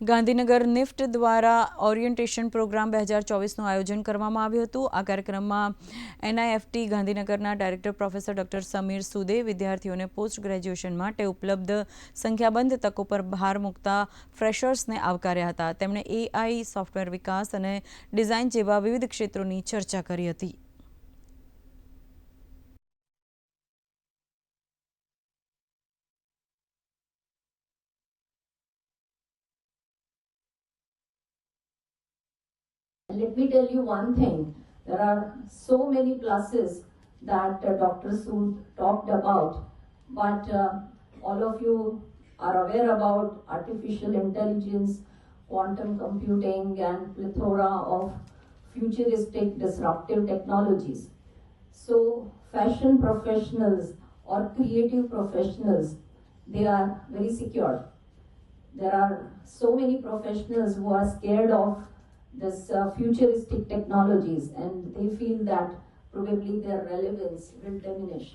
Gandhinagar NIFT દ્વારા orientation programme બે હજાર ચોવીસનું આયોજન કરવામાં આવ્યું હતું. આ કાર્યક્રમમાં એનઆઈએફટી ગાંધીનગરના ડાયરેક્ટર પ્રોફેસર ડોક્ટર સમીર સુદે વિદ્યાર્થીઓને પોસ્ટ ગ્રેજ્યુએશન માટે ઉપલબ્ધ સંખ્યાબંધ તકો પર ભાર મૂકતા ફ્રેશર્સને આવકાર્યા હતા. તેમણે એઆઈ સોફ્ટવેર વિકાસ અને ડિઝાઇન જેવા વિવિધ ક્ષેત્રોની ચર્ચા કરી હતી. Let me tell you one thing. There are so many pluses that uh, Dr. Sood talked about, but uh, all of you are aware about artificial intelligence, quantum computing, and plethora of futuristic disruptive technologies. So, fashion professionals or creative professionals, they are very secure. There are so many professionals who are scared of this uh, futuristic technologies and they feel that probably their relevance will diminish.